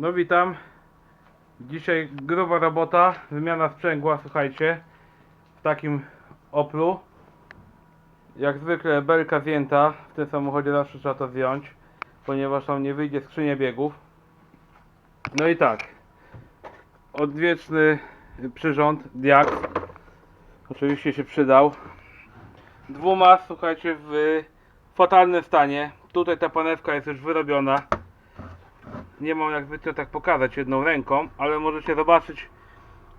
No witam. Dzisiaj gruba robota, wymiana sprzęgła, słuchajcie. W takim Oplu. Jak zwykle belka zdjęta, w tym samochodzie zawsze trzeba to zdjąć, ponieważ tam nie wyjdzie skrzynia biegów. No i tak. Odwieczny przyrząd, diak. Oczywiście się przydał. Dwuma, słuchajcie, w fatalnym stanie. Tutaj ta panewka jest już wyrobiona. Nie mam jak zwykle tak pokazać jedną ręką, ale możecie zobaczyć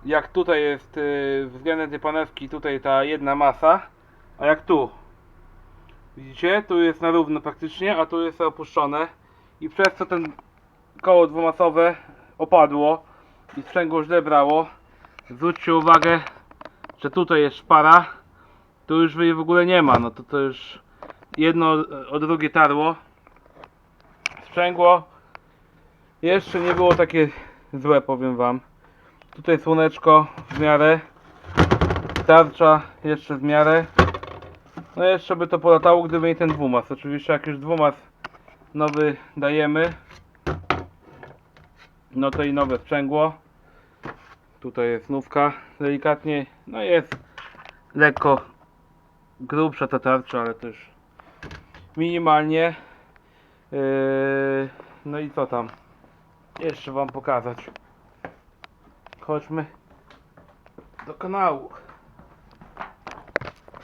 jak tutaj jest yy, względem tej panewki tutaj ta jedna masa, a jak tu. Widzicie? Tu jest na równo praktycznie, a tu jest opuszczone i przez co ten koło dwumasowe opadło i sprzęgło źle brało. Zwróćcie uwagę, że tutaj jest szpara, tu już jej w ogóle nie ma, no to to już jedno o drugie tarło. Sprzęgło jeszcze nie było takie złe, powiem wam. Tutaj słoneczko w miarę. Tarcza jeszcze w miarę. No jeszcze by to polatało, gdyby nie ten dwumas. Oczywiście jak już dwumas nowy dajemy, no to i nowe sprzęgło. Tutaj jest nówka delikatnie. No jest lekko grubsza ta tarcza, ale też minimalnie. Yy, no i co tam? Jeszcze wam pokazać. Chodźmy do kanału.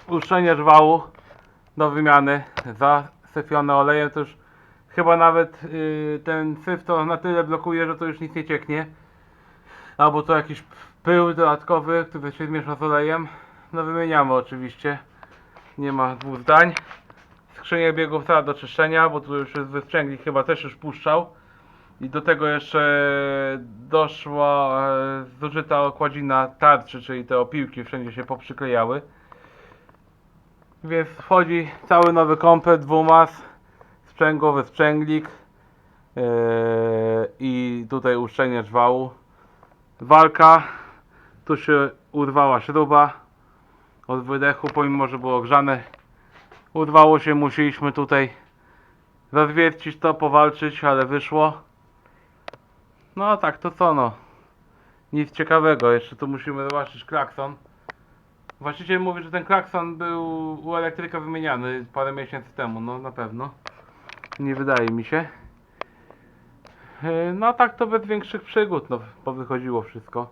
Uszczelniacz wału do wymiany zasyfione olejem to już chyba nawet yy, ten syf to na tyle blokuje, że to już nic nie cieknie. Albo to jakiś pył dodatkowy, który się miesza z olejem. No wymieniamy oczywiście. Nie ma dwóch zdań. Skrzynię biegów cała do czyszczenia, bo tu już jest wysprzęglik chyba też już puszczał. I do tego jeszcze doszła e, zużyta okładzina tarczy, czyli te opiłki wszędzie się poprzyklejały. Więc wchodzi cały nowy komplet, dwumas, sprzęgłowy sprzęglik e, i tutaj uszczelniacz wału. Walka, tu się urwała śruba od wydechu, pomimo że było grzane. Urwało się, musieliśmy tutaj rozwiercić to, powalczyć, ale wyszło. No tak, to co no? Nic ciekawego, jeszcze tu musimy zobaczyć klakson. Właściciel mówi, że ten klakson był u elektryka wymieniany parę miesięcy temu, no na pewno. Nie wydaje mi się. Yy, No tak to bez większych przygód, no powychodziło wszystko.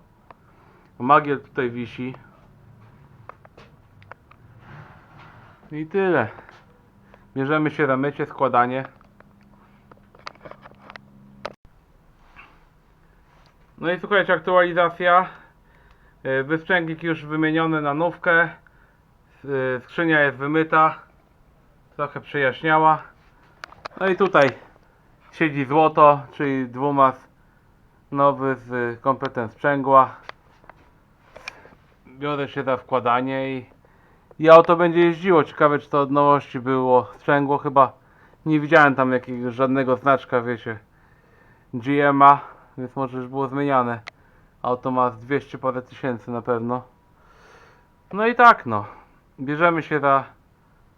Magiel tutaj wisi. I tyle. Bierzemy się za mycie, składanie. No i słuchajcie, aktualizacja. Yy, Wysprzęglik już wymieniony na nówkę. Yy, Skrzynia jest wymyta. Trochę przejaśniała. No i tutaj siedzi złoto, czyli dwumas nowy z kompletem sprzęgła. Biorę się za wkładanie i, i auto będzie jeździło. Ciekawe czy to od nowości było sprzęgło. Chyba nie widziałem tam jakiegoś żadnego znaczka, wiecie. GMA, więc może już było zmieniane. Auto ma z 200 parę tysięcy na pewno. No i tak no. Bierzemy się za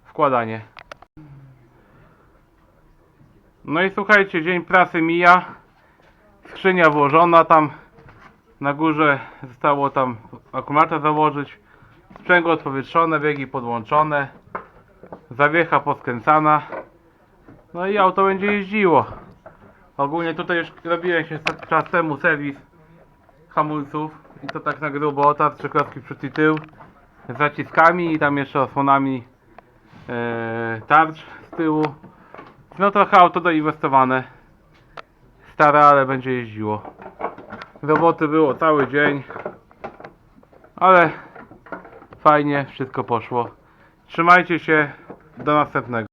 wkładanie. No i słuchajcie, dzień pracy mija. Skrzynia włożona tam. Na górze zostało tam akumulator założyć. Sprzęgło odpowietrzone, biegi podłączone. Zawiecha poskręcana. No i auto będzie jeździło. Ogólnie tutaj już robiłem się czas temu serwis hamulców i to tak na grubo, tarcze klocki przód i tył z zaciskami i tam jeszcze osłonami e, tarcz z tyłu. No trochę auto doinwestowane. Stare, ale będzie jeździło. Roboty było cały dzień. Ale fajnie, wszystko poszło. Trzymajcie się, do następnego.